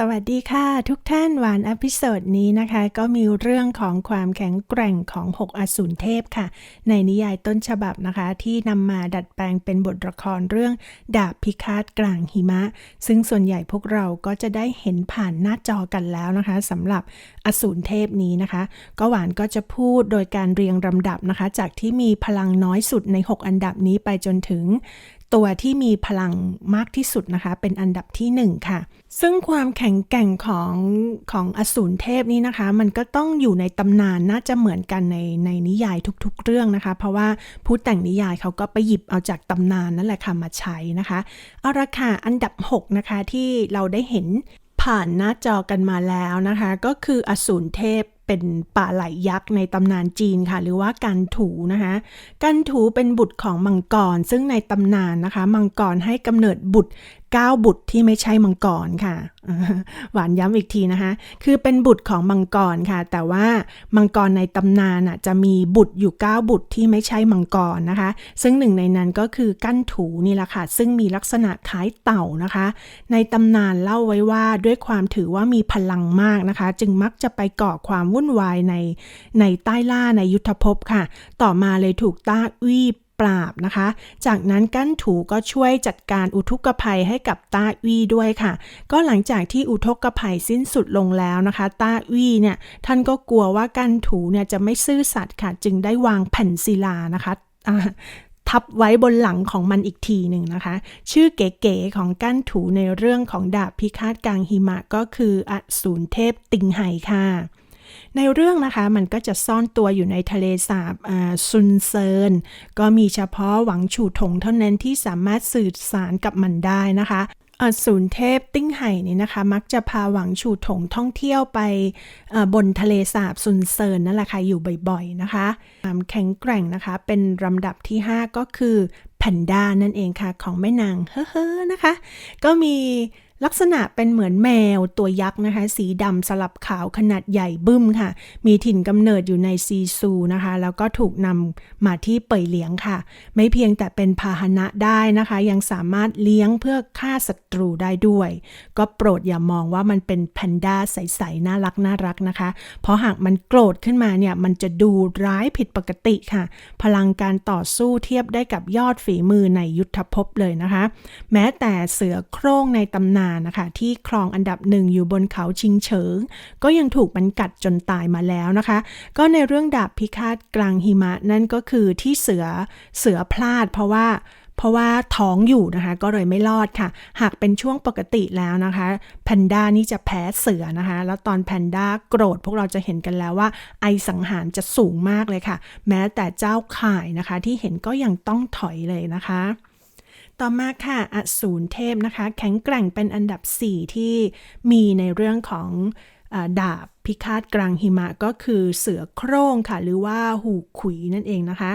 สวัสดีค่ะ ทุกท่านหวานอพิโซดนี้นะคะ ก็มีเรื่องของความแข็งแกร่งของ 6 อสูรเทพค่ะ ในนิยายต้นฉบับนะคะ ที่นำมาดัดแปลงเป็นบทละครเรื่องดาบพิฆาตกลางหิมะ ซึ่งส่วนใหญ่พวกเราก็จะได้เห็นผ่านหน้าจอกันแล้วนะคะสำหรับอสูรเทพนี้นะคะ ก็หวานก็จะพูดโดยการเรียงลำดับนะคะ จากที่มีพลังน้อยสุดใน 6 อันดับนี้ไปจนถึง ตัวที่มีพลังมากที่สุดนะคะ เป็นอันดับที่ 1 ค่ะ ซึ่งความแข็งแกร่งของของอสูรเทพนี้นะคะ มันก็ต้องอยู่ในตำนานน่าจะเหมือนกันในในนิยายทุกๆ เรื่องนะคะ เพราะว่าผู้แต่งนิยายเขาก็ไปหยิบเอาจากตำนานนั่นแหละค่ะมาใช้นะคะเอาละค่ะอันดับ 6 นะคะที่เราได้เห็นผ่านหน้าจอกันมาแล้วนะคะ ก็คืออสูรเทพ เป็นป่าไหลยักษ์ในตำนานจีนค่ะ หรือว่ากันถูนะคะกันถูเป็นบุตรของมังกร ซึ่งในตำนานนะคะ มังกรให้กำเนิดบุตร 9 บุตรที่ไม่ใช่มังกรค่ะ หวานย้ำอีกทีนะคะ คือเป็นบุตรของมังกรค่ะ แต่ว่ามังกรในตำนานอะจะมีบุตรอยู่ 9 บุตรที่ไม่ใช่มังกรนะคะ ซึ่งหนึ่งในนั้นก็คือกั้นถูนี่แหละค่ะ ซึ่งมีลักษณะคล้ายเต่านะคะ ในตำนานเล่าไว้ว่าด้วยความถือว่ามีพลังมากนะคะ จึงมักจะไปก่อความวุ่นวายในในใต้ล่าในยุทธภพค่ะ ต่อมาเลยถูกต้าอี้ ปราบนะคะ จากนั้นกั้นถูก็ช่วยจัดการอุทกภัยให้กับต้าอี้ด้วยค่ะ ก็หลังจากที่อุทกภัยสิ้นสุดลงแล้วนะคะ ต้าอี้เนี่ยท่านก็กลัวว่ากั้นถูเนี่ยจะไม่ซื่อสัตย์ค่ะ จึงได้วางแผ่นศิลานะคะทับไว้บนหลังของมันอีกทีหนึ่งนะคะ ชื่อเก๋ๆของกั้นถูในเรื่องของดาบพิฆาตกลางหิมะก็คืออสูรเทพติงไห่ค่ะ ในเรื่องนะคะมันก็จะซ่อนตัวอยู่ในทะเลสาบซุนเซิน ก็มีเฉพาะหวังฉูถงเท่านั้นที่สามารถสื่อสารกับมันได้นะคะอสูรเทพติ้งไห่นี่นะคะ มักจะพาหวังฉูถงท่องเที่ยวไปบนทะเลสาบซุนเซินนั่นแหละค่ะอยู่บ่อยๆนะคะความแข็งแกร่งนะคะเป็นลำดับที่ 5 ก็คือแพนด้านั่นเองค่ะของแม่นางเฮ้อๆนะคะ ก็มี ลักษณะเป็นเหมือนแมวตัวยักษ์นะคะ สีดำสลับขาวขนาดใหญ่บึ้มค่ะ มีถิ่นกำเนิดอยู่ในซีซูนะคะ แล้วก็ถูกนำมาที่เป่ยเลี้ยงค่ะ ไม่เพียงแต่เป็นพาหนะได้นะคะ ยังสามารถเลี้ยงเพื่อฆ่าศัตรูได้ด้วย ก็โปรดอย่ามองว่ามันเป็นแพนด้าใสๆน่ารักน่ารักนะคะ เพราะหากมันโกรธขึ้นมาเนี่ยมันจะดูร้ายผิดปกติค่ะ พลังการต่อสู้เทียบได้กับยอดฝีมือในยุทธภพเลยนะคะ แม้แต่เสือโคร่งในตำนานนะคะ ที่ครองอันดับหนึ่งอยู่บนเขาชิงเฉิง ก็ยังถูกมันกัดจนตายมาแล้วนะคะ ก็ในเรื่องดาบพิฆาตกลางหิมะนั่นก็คือที่เสือเสือพลาด เพราะว่าเพราะว่าท้องอยู่นะคะ ก็เลยไม่รอดค่ะ หากเป็นช่วงปกติแล้วนะคะแพนด้านี่จะแพ้เสือนะคะ แล้วตอนแพนด้าโกรธพวกเราจะเห็นกันแล้วว่า ไอสังหารจะสูงมากเลยค่ะ แม้แต่เจ้าข่ายนะคะ ที่เห็นก็ยังต้องถอยเลยนะคะ ต่อมาค่ะอสูรเทพนะคะ แข็งแกร่งเป็นอันดับ 4 ที่มีในเรื่องของอดาบพิฆาตกลางหิมะก็คือเสือโคร่งค่ะ หรือว่าหูขุยนั่นเองนะคะ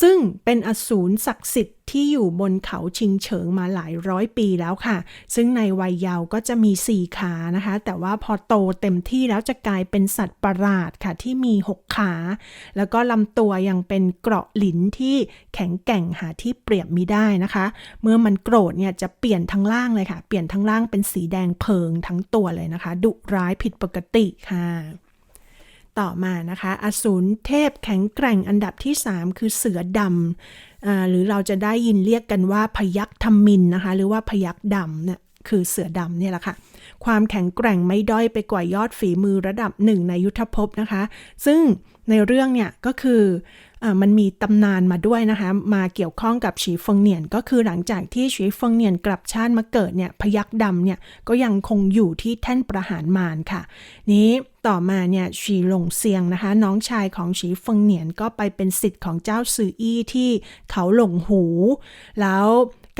ซึ่งเป็นอสูรศักดิ์สิทธิ์ที่อยู่บนเขาชิงเฉิงมาหลายร้อยปีแล้วค่ะ ซึ่งในวัยเยาว์ก็จะมีสี่ขานะคะ แต่ว่าพอโตเต็มที่แล้วจะกลายเป็นสัตว์ประหลาดค่ะที่มีหกขา แล้วก็ลำตัวยังเป็นเกราะหลินที่แข็งแกร่งหาที่เปรียบมิได้นะคะ เมื่อมันโกรธเนี่ยจะเปลี่ยนทั้งล่างเลยค่ะ เปลี่ยนทั้งล่างเป็นสีแดงเพิงทั้งตัวเลยนะคะ ดุร้ายผิดปกติค่ะ ต่อมานะคะ อสูรเทพแข็งแกร่งอันดับที่ 3 คือเสือดำหรือเราจะได้ยินเรียกกันว่าพยักธรรมินนะคะ หรือว่าพยักดำเนี่ยคือเสือดำเนี่ยแหละค่ะ ความแข็งแกร่งไม่ด้อยไปกว่ายอดฝีมือระดับหนึ่งในยุทธภพนะคะ ซึ่งในเรื่องเนี่ยก็คือมันมีตำนานมาด้วยนะคะ มาเกี่ยวข้องกับฉีฟงเนียน ก็คือหลังจากที่ฉีฟงเนียนกลับชาติมาเกิดเนี่ยพยักดำเนี่ยก็ยังคงอยู่ที่แท่นประหารมารค่ะ นี้ต่อมาเนี่ยฉีหลงเซียงนะคะ น้องชายของฉีฟงเนียนก็ไปเป็นสิทธิ์ของเจ้าซืออี้ที่เขาหลงหู แล้ว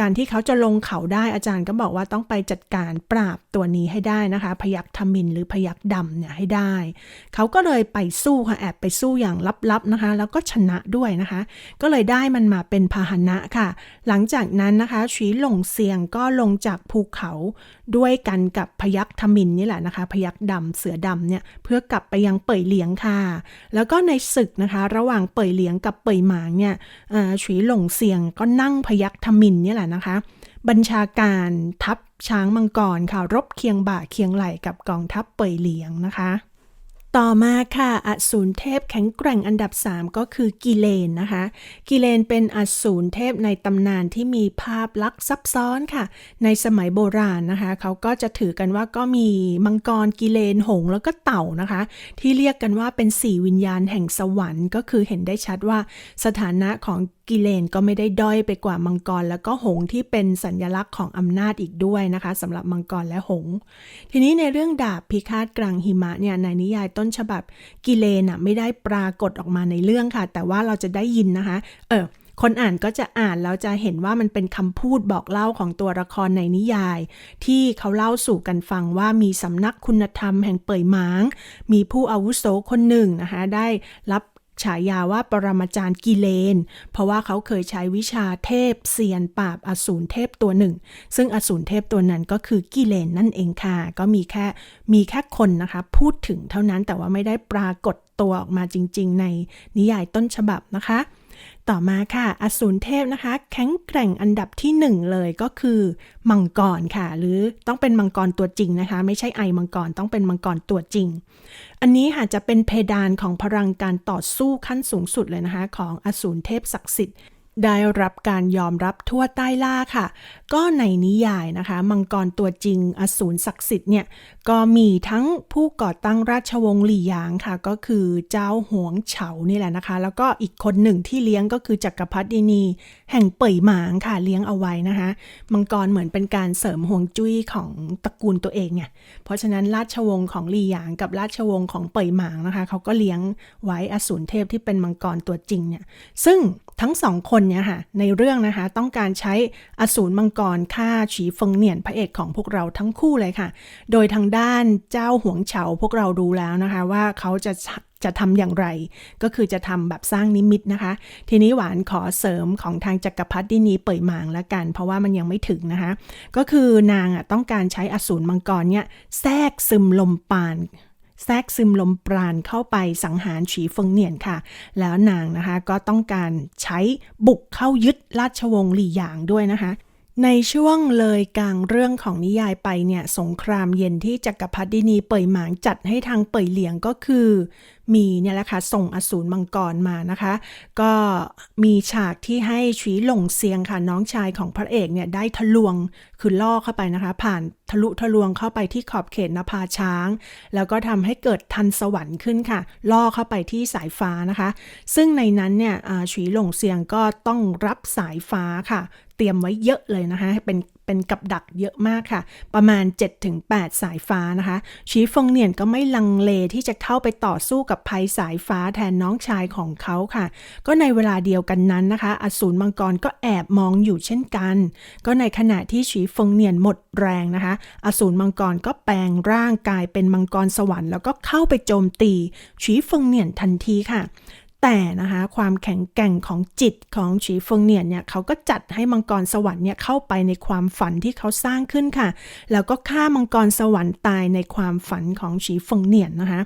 การที่เขาจะลงเขาได้อาจารย์ก็บอกว่าต้องไปจัดการปราบตัวนี้ให้ได้นะคะ พยักทมินหรือพยักดำเนี่ยให้ได้ เขาก็เลยไปสู้ค่ะแอบไปสู้อย่างลับๆนะคะ แล้วก็ชนะด้วยนะคะ ก็เลยได้มันมาเป็นพาหนะค่ะ หลังจากนั้นนะคะชีหลงเซียงก็ลงจากภูเขาด้วยกันกับพยักทมินนี่แหละนะคะ พยักดำเสือดำเนี่ยเพื่อกลับไปยังเป่ยเหลียงค่ะ แล้วก็ในศึกนะคะ ระหว่างเป่ยเหลียงกับเป่ยหมางเนี่ยชีหลงเซียงก็นั่งพยักทมินนี่แหละนะคะ บัญชาการทัพช้างมังกรค่ะ รบเคียงบ่าเคียงไหลกับกองทัพเป่ยเหลียงนะคะ ต่อมาค่ะอสูรเทพแข็งแกร่งอันดับ 3 ก็คือกิเลนนะคะ กิเลนเป็นอสูรเทพในตำนานที่มีภาพลักษณ์ซับซ้อนค่ะ ในสมัยโบราณนะคะ เขาก็จะถือกันว่าก็มีมังกรกิเลนหงส์แล้วก็เต่านะคะ ที่เรียกกันว่าเป็นสี่วิญญาณแห่งสวรรค์ ก็คือเห็นได้ชัดว่าสถานะของ กิเลนก็ไม่ได้ด้อยไปกว่ามังกร แล้วก็หงที่เป็นสัญลักษณ์ของอำนาจอีกด้วยนะคะสำหรับมังกรและหง ทีนี้ในเรื่องดาบพิฆาตกลางหิมะเนี่ยในนิยายต้นฉบับกิเลนอะไม่ได้ปรากฏออกมาในเรื่องค่ะ แต่ว่าเราจะได้ยินนะคะ เออคนอ่านก็จะอ่านแล้วจะเห็นว่ามันเป็นคำพูดบอกเล่าของตัวละครในนิยาย ที่เขาเล่าสู่กันฟังว่ามีสำนักคุณธรรมแห่งเป่ยหมาง มีผู้อาวุโสคนหนึ่งนะคะ ได้รับ ฉายาว่าปรมาจารย์กิเลน เพราะว่าเขาเคยใช้วิชาเทพเซียนปราบอสูรเทพตัวหนึ่ง ซึ่งอสูรเทพตัวนั้นก็คือกิเลนนั่นเองค่ะ ก็มีแค่มีแค่คนนะคะพูดถึงเท่านั้นแต่ว่าไม่ได้ปรากฏตัวออกมาจริง ๆ ในนิยายต้นฉบับนะคะ ต่อมาค่ะ อสูรเทพนะคะ แข็งแกร่งอันดับที่หนึ่งเลยก็คือมังกรค่ะ หรือต้องเป็นมังกรตัวจริงนะคะ ไม่ใช่ไอมังกรต้องเป็นมังกรตัวจริง อันนี้ค่ะจะเป็นเพดานของพลังการต่อสู้ขั้นสูงสุดเลยนะคะ ของอสูรเทพศักดิ์สิทธิ์ ได้รับการยอมรับทั่วใต้ล่าค่ะ ก็ในนิยายนะคะ มังกรตัวจริงอสูรศักดิ์สิทธิ์เนี่ย ก็มีทั้งผู้ก่อตั้งราชวงศ์หลี่หยางค่ะ ก็คือเจ้าหวงเฉานี่แหละนะคะ แล้วก็อีกคนหนึ่งที่เลี้ยงก็คือจักรพรรดินี แห่งเป่ยหมางค่ะเลี้ยงเอาไว้นะคะ มังกรเหมือนเป็นการเสริมห่วงจุ้ยของตระกูลตัวเองไงเพราะฉะนั้นราชวงศ์ของหลี่หยางกับราชวงศ์ของเป่ยหมางนะคะเขาก็เลี้ยงไว้อสูรเทพที่เป็นมังกรตัวจริงเนี่ยซึ่งทั้งสองคนเนี่ยค่ะในเรื่องนะคะต้องการใช้อสูรมังกรฆ่าฉีฟงเหนียนพระเอกของพวกเราทั้งคู่เลยค่ะ โดยทางด้านเจ้าหวงเฉาพวกเราดูแล้วนะคะ ว่าเขาจะจะทำอย่างไร ก็คือจะทำแบบสร้างนิมิตนะคะ ทีนี้หวานขอเสริมของทางจักรพรรดินีเป่ยหมางละกัน เพราะว่ามันยังไม่ถึงนะคะ ก็คือนางอะต้องการใช้อสูรมังกรเนี่ยแทรกซึมลมปาน แทรกซึมลมปราณเข้าไปสังหารฉีเฟิงเหนียนค่ะ แล้วนางนะคะก็ต้องการใช้บุกเข้ายึดราชวงศ์หลี่หยางด้วยนะคะ ในช่วงเลยกลางเรื่องของนิยายไปเนี่ยสงครามเย็นที่จักรพรรดินีเป่ยหมางจัดให้ทางเป่ยเหลียงก็คือ มีเนี่ยแหละค่ะส่งอสูรมังกรมานะคะ ก็มีฉากที่ให้ฉีหลงเซียงค่ะน้องชายของพระเอกเนี่ยได้ทะลวงคือล่อเข้าไปนะคะ ผ่านทะลุทะลวงเข้าไปที่ขอบเขตนภาช้าง แล้วก็ทำให้เกิดทันสวรรค์ขึ้นค่ะ ล่อเข้าไปที่สายฟ้านะคะ ซึ่งในนั้นเนี่ยฉีหลงเซียงก็ต้องรับสายฟ้าค่ะ เตรียมไว้เยอะเลยนะคะเป็นเป็นกับดักเยอะมากค่ะ ประมาณ 7-8 สายฟ้านะคะชีฟงเนียนก็ไม่ลังเลที่จะเข้าไปต่อสู้กับภัยสายฟ้าแทนน้องชายของเขาค่ะ ก็ในเวลาเดียวกันนั้นนะคะ อสูรมังกรก็แอบมองอยู่เช่นกัน ก็ในขณะที่ชีฟงเนียนหมดแรงนะคะ อสูรมังกรก็แปลงร่างกายเป็นมังกรสวรรค์แล้วก็เข้าไปโจมตีชีฟงเนียนทันทีค่ะ แต่นะคะความแข็งแกร่งของจิตของฉีเฟิงเนียนเนี่ยเขาก็จัดให้มังกรสวรรค์เนี่ยเข้าไปในความฝันที่เขาสร้างขึ้นค่ะ แล้วก็ฆ่ามังกรสวรรค์ตายในความฝันของฉีเฟิงเนียนนะคะ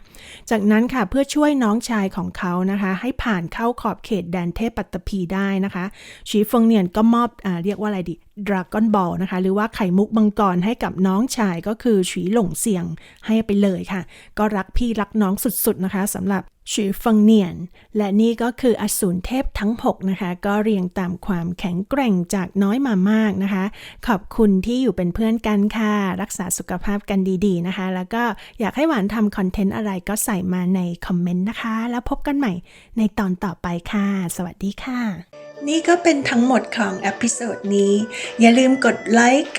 จากนั้นค่ะเพื่อช่วยน้องชายของเขานะคะ ให้ผ่านเข้าขอบเขตแดนเทพปัตตภีได้นะคะฉีเฟิงเนียนก็มอบอ่าเรียกว่าอะไรดีดราก้อนบอลนะคะ หรือว่าไข่มุกมังกรให้กับน้องชายก็คือฉีหลงเสียงให้ไปเลยค่ะ ก็รักพี่รักน้องสุดๆนะคะสำหรับ ฉีฟังเนียน และนี่ก็คืออสูรเทพทั้ง 6 นะคะ ก็เรียงตามความแข็งแกร่งจากน้อยมามากนะคะ ขอบคุณที่อยู่เป็นเพื่อนกันค่ะ รักษาสุขภาพกันดีๆนะคะ แล้วก็อยากให้หวานทำคอนเทนต์อะไรก็ใส่มาในคอมเมนต์นะคะ แล้วพบกันใหม่ในตอนต่อไปค่ะ สวัสดีค่ะ นี่ก็เป็นทั้งหมดของอพิโซดนี้ อย่าลืมกดไลค์